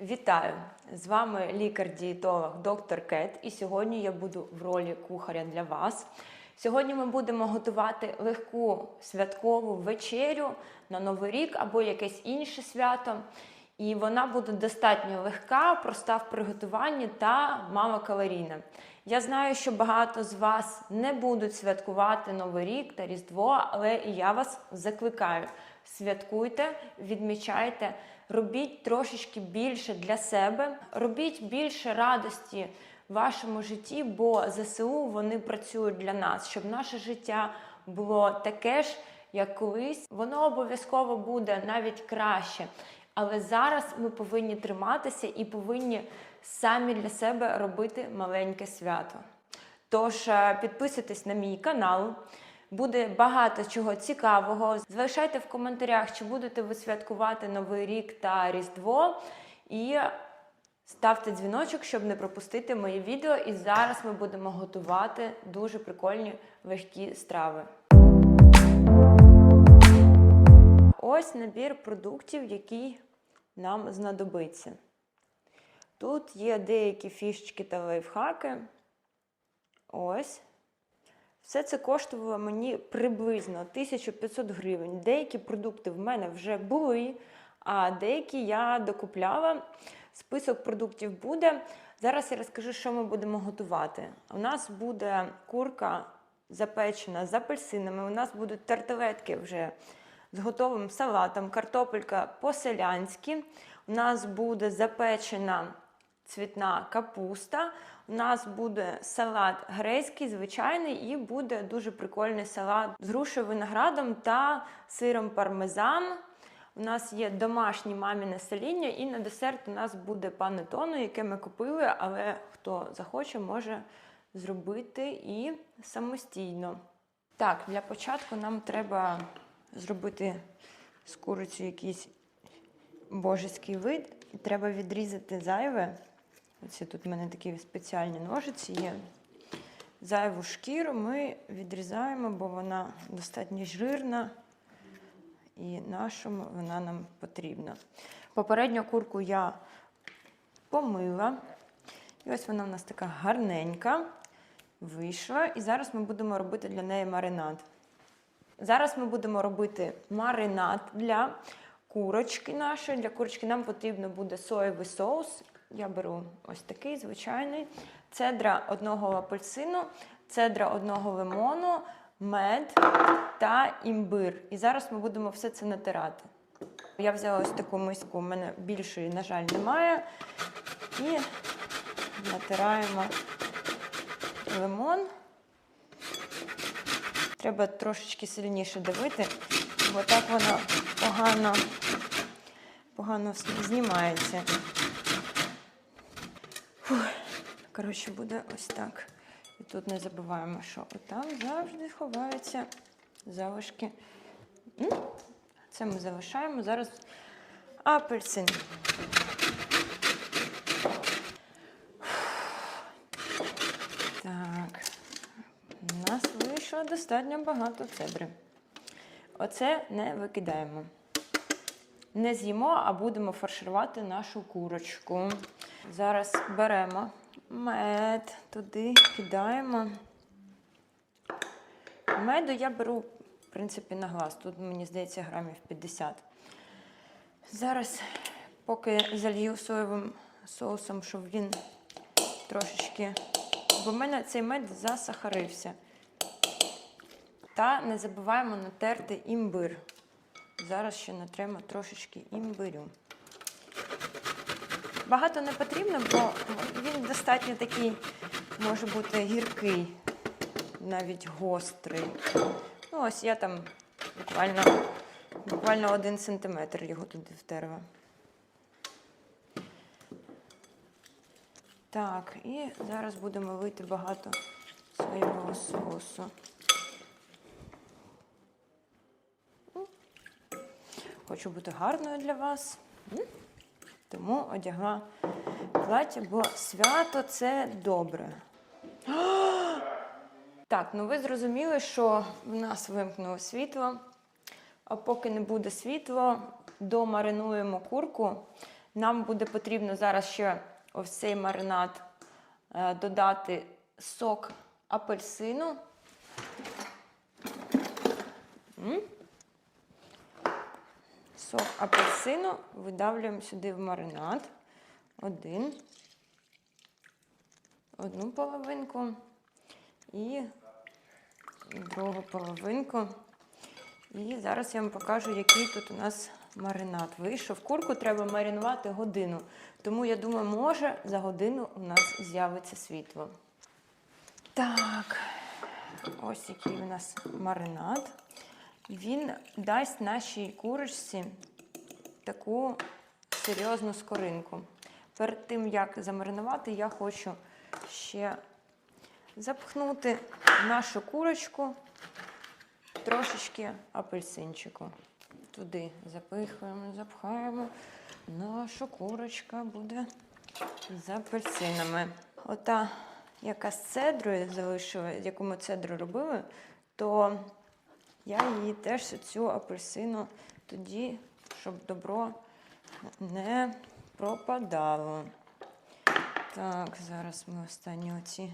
Вітаю! З вами лікар-дієтолог доктор Кет, і сьогодні я буду в ролі кухаря для вас. Сьогодні ми будемо готувати легку святкову вечерю на Новий рік або якесь інше свято. І вона буде достатньо легка, проста в приготуванні та малокалорійна. Я знаю, що багато з вас не будуть святкувати Новий рік та Різдво, але я вас закликаю: святкуйте, відмічайте, робіть трошечки більше для себе, робіть більше радості в вашому житті, бо ЗСУ вони працюють для нас, щоб наше життя було таке ж, як колись. Воно обов'язково буде навіть краще. Але зараз ми повинні триматися і повинні самі для себе робити маленьке свято. Тож е, підписуйтесь на мій канал. Буде багато чого цікавого. Залишайте в коментарях, чи будете ви святкувати Новий рік та Різдво. І ставте дзвіночок, щоб не пропустити мої відео. І зараз ми будемо готувати дуже прикольні легкі страви. Ось набір продуктів, який нам знадобиться. Тут є деякі фішечки та лайфхаки. Ось. Все це коштувало мені приблизно 1500 гривень. Деякі продукти в мене вже були, а деякі я докупляла. Список продуктів буде. Зараз я розкажу, що ми будемо готувати. У нас буде курка запечена з апельсинами, у нас будуть тарталетки вже з готовим салатом, картопелька по-селянськи. У нас буде запечена цвітна капуста. У нас буде салат грецький, звичайний, і буде дуже прикольний салат з грушею виноградом та сиром пармезан. У нас є домашнє маміне соління, і на десерт у нас буде панетону, яке ми купили, але хто захоче, може зробити і самостійно. Так, для початку нам треба зробити з курицю якийсь божеський вид. І треба відрізати зайве. Оце тут в мене такі спеціальні ножиці є. Зайву шкіру ми відрізаємо, бо вона достатньо жирна і нашому вона нам потрібна. Попередню курку я помила. І ось вона у нас така гарненька вийшла. І зараз ми будемо робити для неї маринад. Зараз ми будемо робити маринад для курочки нашої. Для курочки нам потрібно буде соєвий соус. Я беру ось такий звичайний. Цедра одного апельсину, цедра одного лимону, мед та імбир. І зараз ми будемо все це натирати. Я взяла ось таку миску, у мене більшої, на жаль, немає. І натираємо лимон. Треба трошечки сильніше давити, бо так воно погано, погано знімається. Коротше, буде ось так. І тут не забуваємо, що там завжди ховаються залишки. Це ми залишаємо. Зараз апельсин. Так. У нас вийшло достатньо багато цебри. Оце не викидаємо. Не з'їмо, а будемо фарширувати нашу курочку. Зараз беремо мед, туди кидаємо. Меду я беру, в принципі, на глаз. Тут, мені здається, грамів 50. Зараз, поки залью соєвим соусом, щоб він трошечки. Бо в мене цей мед засахарився. Та не забуваємо натерти імбир. Зараз ще натремо трошечки імбирю. Багато не потрібно, бо він достатньо такий може бути гіркий, навіть гострий. Ну, ось я там буквально, буквально один сантиметр його туди втерла. Так, і зараз будемо лити багато своєго соусу. Хочу бути гарною для вас. Тому одягла плаття, бо свято це добре. Так, ну ви зрозуміли, що в нас вимкнуло світло. А поки не буде світла, домаринуємо курку. Нам буде потрібно зараз ще ось цей маринад е, додати сок апельсину. Сок апельсину видавлюємо сюди в маринад. Один. Одну половинку і другу половинку. І зараз я вам покажу, який тут у нас маринад вийшов. Курку треба маринувати годину. Тому я думаю, може за годину у нас з'явиться світло. Так, ось який у нас маринад. Він дасть нашій курочці таку серйозну скоринку. Перед тим, як замаринувати, я хочу ще запхнути нашу курочку трошечки апельсинчику. Туди запихуємо, запхаємо. Наша курочка буде з апельсинами. Ота, яка з цедрою залишила, яку ми цедру робили, то я її теж цю апельсину тоді, щоб добро не пропадало. Так, зараз ми останні оці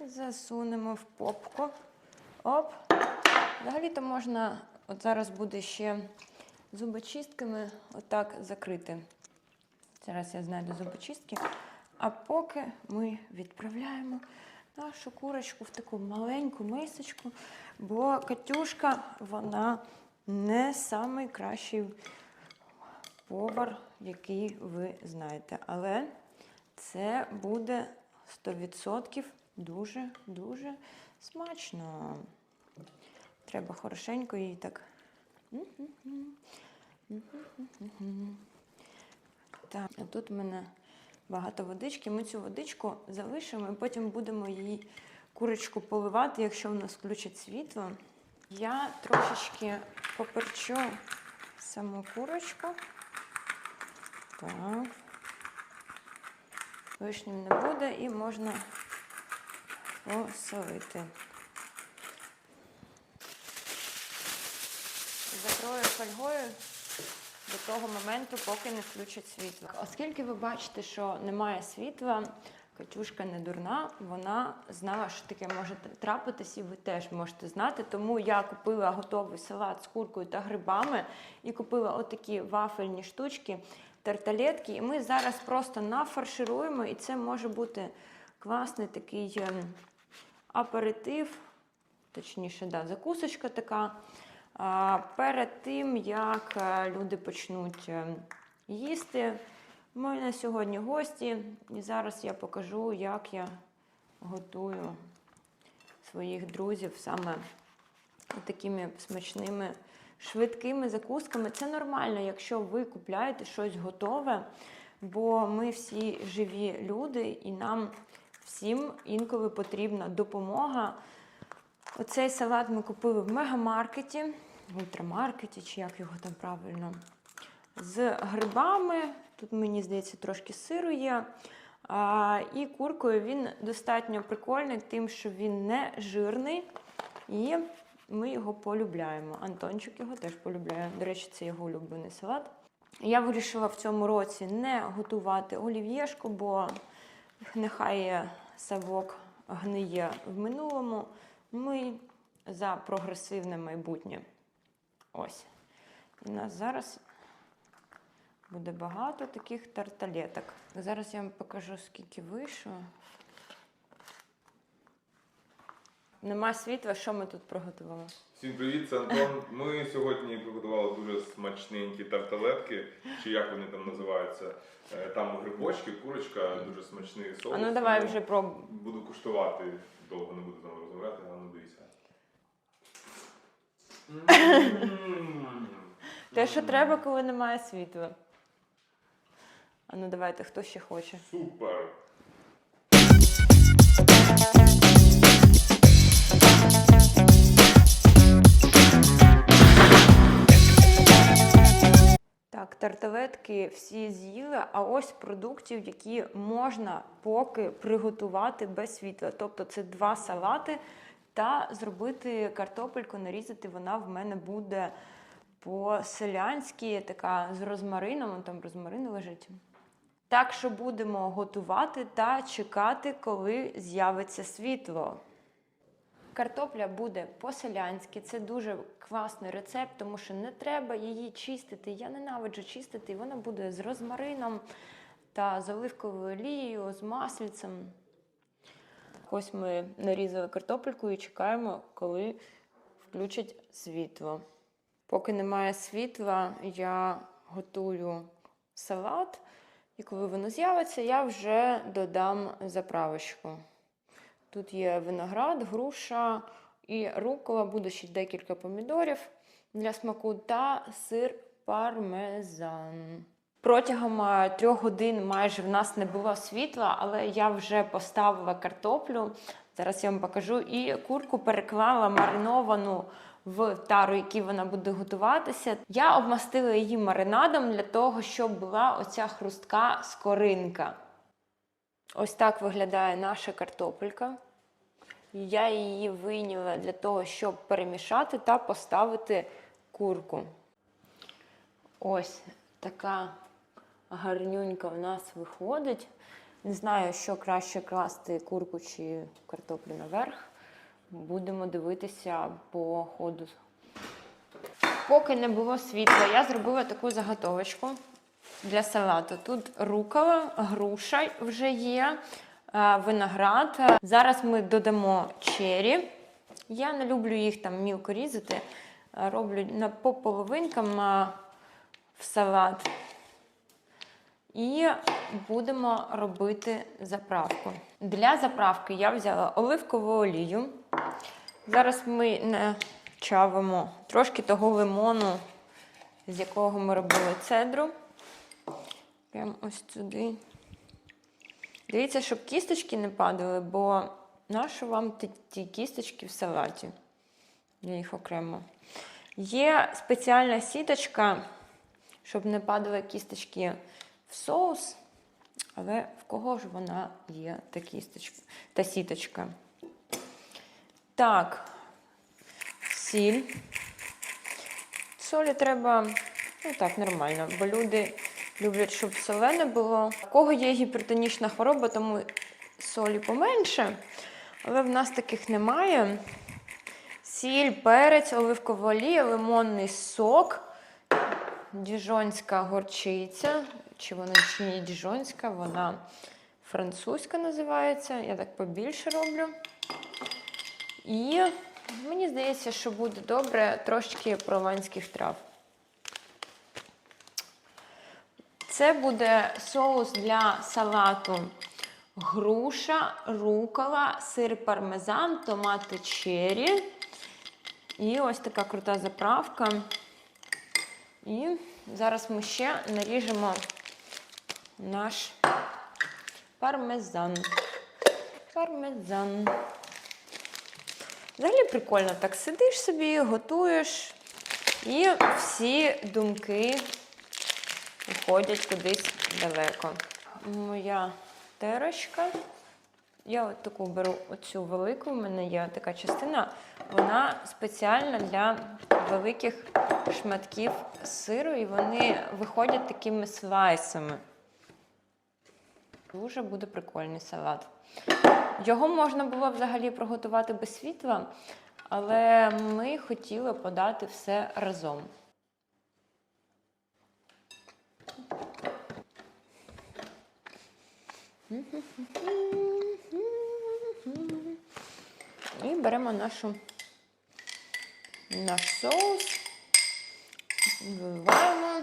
засунемо в попку. Оп. Взагалі-то можна, от зараз буде ще зубочистками отак закрити. Зараз я знайду зубочистки. А поки ми відправляємо нашу курочку в таку маленьку мисочку, бо Катюшка, вона не найкращий повар, який ви знаєте. Але це буде 100% дуже-дуже смачно. Треба хорошенько її так. Так, а тут у мене багато водички. Ми цю водичку залишимо і потім будемо її курочку поливати, якщо в нас включать світло. Я трошечки поперчу саму курочку. Так. Лишнім не буде і можна посолити. Закрою фольгою до того моменту, поки не включать світло. Оскільки ви бачите, що немає світла, Катюшка не дурна, вона знала, що таке може трапитись, і ви теж можете знати. Тому я купила готовий салат з куркою та грибами і купила отакі вафельні штучки, тарталетки. І ми зараз просто нафаршируємо, і це може бути класний такий ем, аперитив, точніше, да, закусочка така. Перед тим, як е, люди почнуть е, їсти, у мене сьогодні гості, і зараз я покажу, як я готую своїх друзів саме такими смачними, швидкими закусками. Це нормально, якщо ви купляєте щось готове, бо ми всі живі люди, і нам всім інколи потрібна допомога. Оцей салат ми купили в мегамаркеті, в ультрамаркеті, чи як його там правильно. З грибами, тут, мені здається, трошки сиру є. А, і куркою він достатньо прикольний, тим, що він не жирний. І ми його полюбляємо. Антончик його теж полюбляє. До речі, це його улюблений салат. Я вирішила в цьому році не готувати олів'єшку, бо нехай савок гниє в минулому. Ми за прогресивне майбутнє. Ось. І у нас зараз буде багато таких тарталеток. Зараз я вам покажу, скільки вийшло. Нема світла, що ми тут приготували? Всім привіт, це Антон. Ми сьогодні приготували дуже смачненькі тарталетки, чи як вони там називаються. Е, Там грибочки, курочка, дуже смачний соус. А ну давай вже проб. Буду куштувати, довго не буду там розмовляти, а ну дивіться. Те, що треба, коли немає світла. А ну давайте, хто ще хоче. Супер! Так, тарталетки всі з'їли, а ось продуктів, які можна поки приготувати без світла. Тобто це два салати та зробити картопельку, нарізати вона в мене буде по-селянськи, така з розмарином, там розмарин лежить. Так що будемо готувати та чекати, коли з'явиться світло. Картопля буде по-селянськи. Це дуже класний рецепт, тому що не треба її чистити. Я ненавиджу чистити. і Вона буде з розмарином та з оливковою олією, з маслицем. Ось ми нарізали картопельку і чекаємо, коли включать світло. Поки немає світла, я готую салат. І коли воно з'явиться, я вже додам заправочку. Тут є виноград, груша і рукола, буде ще декілька помідорів для смаку та сир пармезан. Протягом е, трьох годин майже в нас не було світла, але я вже поставила картоплю. Зараз я вам покажу. І курку переклала мариновану в тару, в якій вона буде готуватися. Я обмастила її маринадом для того, щоб була оця хрустка скоринка. Ось так виглядає наша картопелька. Я її вийняла для того, щоб перемішати та поставити курку. Ось така гарнюнька в нас виходить. Не знаю, що краще класти курку чи картоплю наверх. Будемо дивитися по ходу. Поки не було світла, я зробила таку заготовочку для салату. Тут рукола, груша вже є, е, виноград. Зараз ми додамо чері. Я не люблю їх там мілко різати. Роблю по половинкам е, в салат. І будемо робити заправку. Для заправки я взяла оливкову олію. Зараз ми начавимо трошки того лимону, з якого ми робили цедру. Прямо ось сюди. Дивіться, щоб кісточки не падали, бо нащо вам ті кісточки в салаті? Я їх окремо. Є спеціальна сіточка, щоб не падали кісточки в соус. Але в кого ж вона є, та кісточка, та сіточка? Так, сіль. Солі треба, ну так, нормально, бо люди люблять, щоб солене було. У кого є гіпертонічна хвороба, тому солі поменше. Але в нас таких немає. Сіль, перець, оливкова олія, лимонний сок, діжонська горчиця. Чи вона чи не діжонська, вона французька називається. Я так побільше роблю. І мені здається, що буде добре трошки прованських трав. Це буде соус для салату груша, рукола, сир пармезан, томати черрі. І ось така крута заправка. І зараз ми ще наріжемо наш пармезан. Пармезан. Взагалі прикольно так сидиш собі, готуєш, і всі думки уходять кудись далеко. Моя терочка. Я от таку беру оцю велику, у мене є така частина. Вона спеціальна для великих шматків сиру, і вони виходять такими слайсами. Дуже буде прикольний салат. Його можна було взагалі приготувати без світла, але ми хотіли подати все разом. І беремо нашу, наш соус, виливаємо.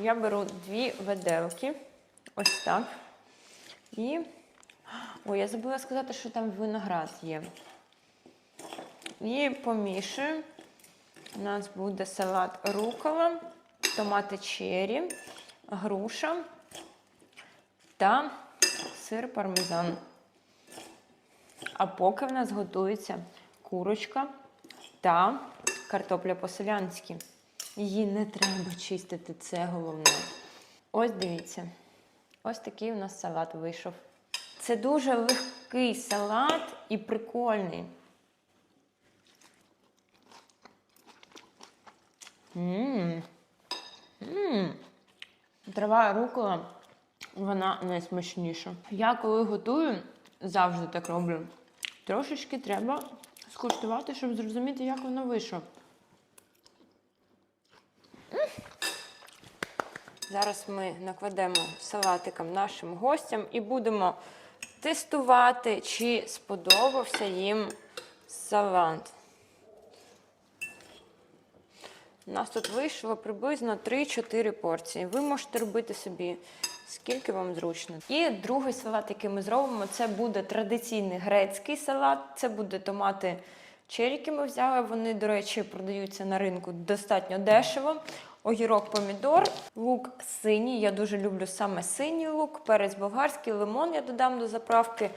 Я беру дві виделки, ось так. І. Ой, я забула сказати, що там виноград є. І помішуємо. У нас буде салат рукола, томати черрі, груша та сир пармезан. А поки в нас готується курочка та картопля по-селянськи. Її не треба чистити, це головне. Ось дивіться. Ось такий у нас салат вийшов. Це дуже легкий салат і прикольний. Мм. Мм. Трава рукола, вона найсмачніша. Я коли готую, завжди так роблю. Трошечки треба скуштувати, щоб зрозуміти, як воно вийшло. Зараз ми накладемо салатиком нашим гостям і будемо тестувати, чи сподобався їм салат. У нас тут вийшло приблизно 3-4 порції. Ви можете робити собі скільки вам зручно. І другий салат, який ми зробимо, це буде традиційний грецький салат. Це буде томати черіки. Ми взяли. Вони, до речі, продаються на ринку достатньо дешево. Огірок, помідор, лук синій. Я дуже люблю саме синій лук, перець болгарський, лимон я додам до заправки,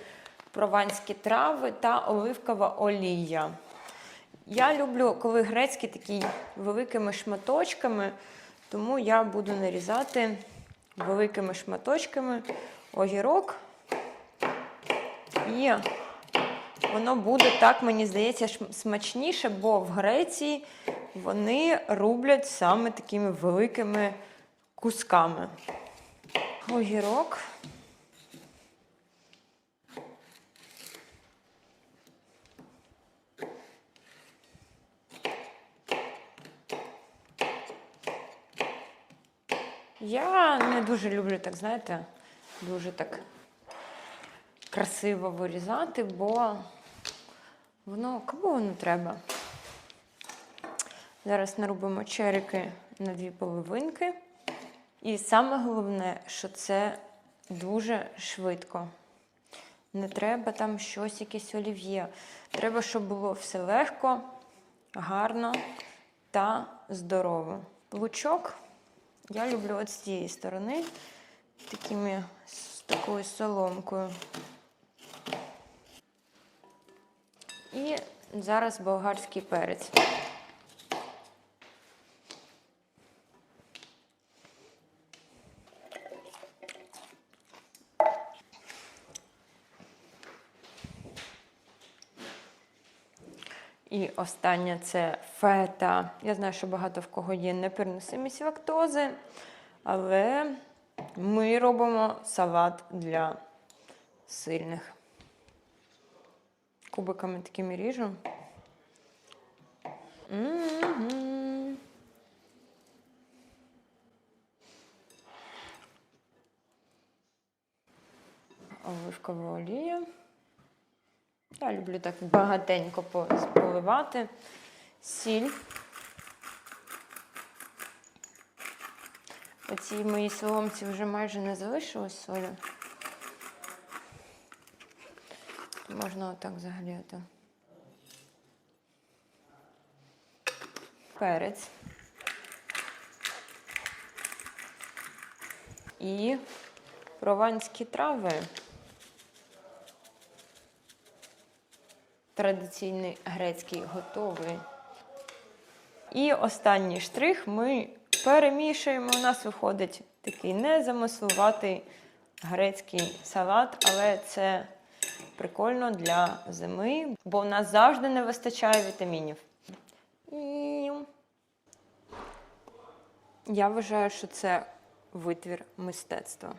прованські трави та оливкова олія. Я люблю, коли грецький такий великими шматочками, тому я буду нарізати великими шматочками огірок. І воно буде так, мені здається, смачніше, бо в Греції вони рублять саме такими великими кусками. Огірок. Я не дуже люблю, так знаєте, дуже так красиво вирізати, бо воно кому воно треба. Зараз нарубимо черики на дві половинки. І саме головне, що це дуже швидко. Не треба там щось, якесь олів'є. Треба, щоб було все легко, гарно та здорово. Лучок я люблю от з цієї сторони, такими, з такою соломкою. І зараз болгарський перець. І останнє це фета. Я знаю, що багато в кого є непереносимість лактози, але ми робимо салат для сильних. Кубиками такими ріжу. Мгм. Оливкова олія. Я люблю так багатенько по- поливати. Сіль. У цій моїй соломці вже майже не залишилось солі. Можна отак взагалі. Перець. І прованські трави. Традиційний грецький готовий. І останній штрих ми перемішуємо. У нас виходить такий незамислуватий грецький салат, але це прикольно для зими, бо в нас завжди не вистачає вітамінів. Я вважаю, що це витвір мистецтва.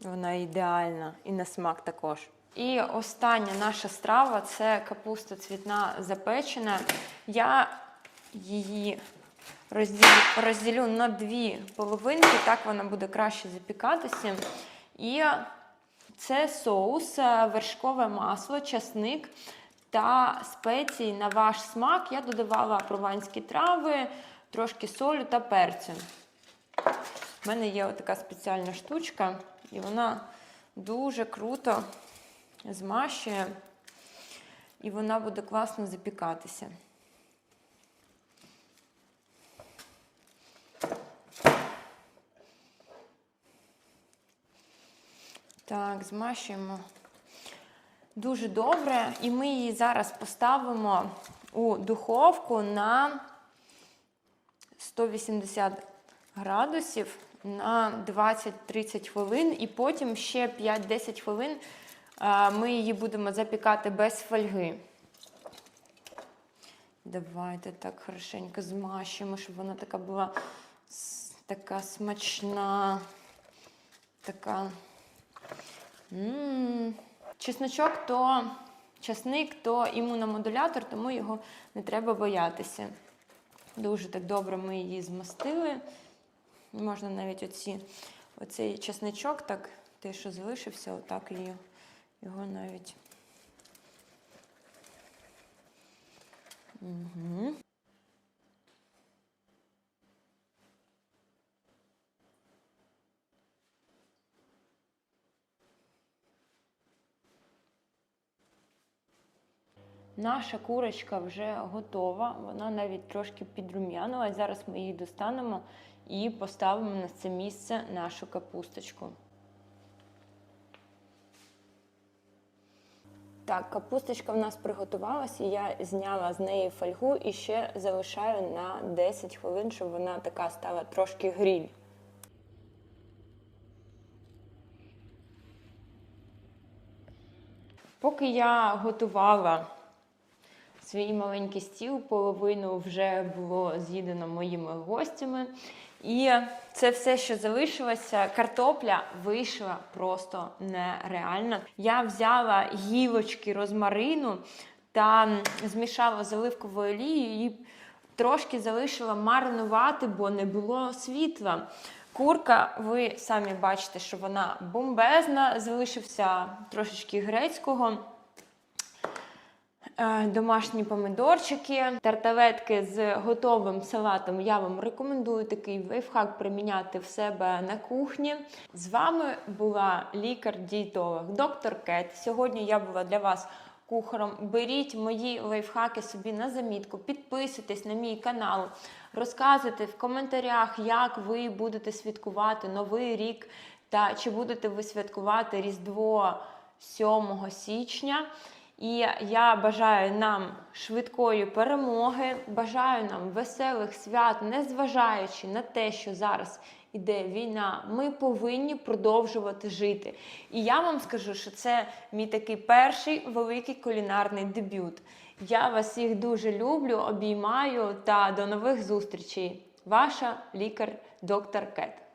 Вона ідеальна і на смак також. І остання наша страва це капуста цвітна запечена. Я її розділю, розділю на дві половинки, так вона буде краще запікатися. І це соус, е, вершкове масло, часник та спеції на ваш смак. Я додавала прованські трави, трошки солю та перцю. У мене є така спеціальна штучка, і вона дуже круто змащує, і вона буде класно запікатися. Так, змащуємо дуже добре, і ми її зараз поставимо у духовку на 180 градусів на 20-30 хвилин, і потім ще 5-10 хвилин ми її будемо запікати без фольги. Давайте так хорошенько змащуємо, щоб вона така була така смачна, така. М Чесночок то часник, то імуномодулятор, тому його не треба боятися. Дуже так добре ми її змастили. Можна навіть оці, оцей чесничок, так, те, що залишився, отак її, його навіть. Угу. Наша курочка вже готова, вона навіть трошки підрум'янулась. Зараз ми її достанемо і поставимо на це місце нашу капусточку. Так, капусточка в нас приготувалася, я зняла з неї фольгу і ще залишаю на 10 хвилин, щоб вона така стала трошки гріль. Поки я готувала свій маленький стіл, половину вже було з'їдено моїми гостями. І це все, що залишилося, картопля вийшла просто нереально. Я взяла гілочки розмарину та змішала з оливковою олією і трошки залишила маринувати, бо не було світла. Курка, ви самі бачите, що вона бомбезна, залишився трошечки грецького. Е, Домашні помидорчики, тарталетки з готовим салатом. Я вам рекомендую такий лайфхак приміняти в себе на кухні. З вами була лікар-дієтолог, доктор Кет. Сьогодні я була для вас кухарем. Беріть мої лайфхаки собі на замітку, підписуйтесь на мій канал, розказуйте в коментарях, як ви будете святкувати Новий рік та чи будете ви святкувати Різдво 7 січня. І я бажаю нам швидкої перемоги, бажаю нам веселих свят, незважаючи на те, що зараз іде війна, ми повинні продовжувати жити. І я вам скажу, що це мій такий перший великий кулінарний дебют. Я вас всіх дуже люблю, обіймаю та до нових зустрічей. Ваша лікар, доктор Кет.